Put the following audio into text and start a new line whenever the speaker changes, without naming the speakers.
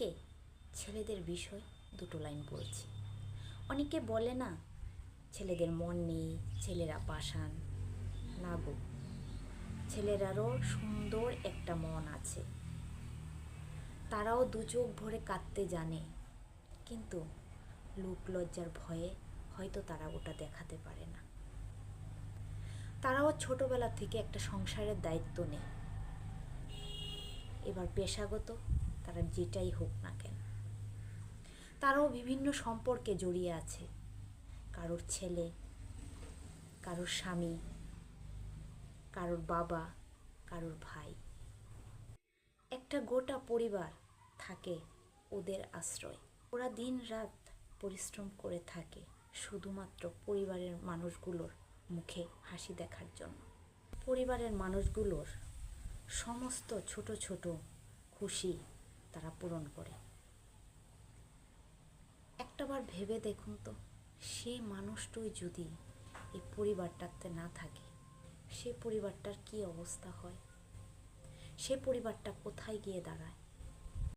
আজকে ছেলেদের বিষয় দুটো লাইন বলছি অনেকে বলে না, ছেলেদের মন নেই, ছেলেরা পাষাণ। না গো, ছেলেরারও সুন্দর একটা মন আছে। তারাও দু চোখ ভরে কাঁদতে জানে, কিন্তু লোক লজ্জার ভয়ে হয়তো তারা ওটা দেখাতে পারে না। তারাও ছোটবেলা থেকে একটা সংসারের দায়িত্ব নেয়। এবার পেশাগত তারা যেটাই হোক না কেন, তারাও বিভিন্ন সম্পর্কে জড়িয়ে আছে। কারোর ছেলে, কারোর স্বামী, কারোর বাবা, কারোর ভাই। একটা গোটা পরিবার থাকে ওদের আশ্রয়। ওরা দিন রাত পরিশ্রম করে থাকে শুধুমাত্র পরিবারের মানুষগুলোর মুখে হাসি দেখার জন্য। পরিবারের মানুষগুলোর সমস্ত ছোট ছোট খুশি তারা পূরণ করে। একটাবার ভেবে দেখুন তো সেই মানুষটাই যদি এই পরিবারটাতে না থাকে, সে পরিবারটার কি অবস্থা হয়? সে পরিবারটা কোথায় গিয়ে দাঁড়ায়?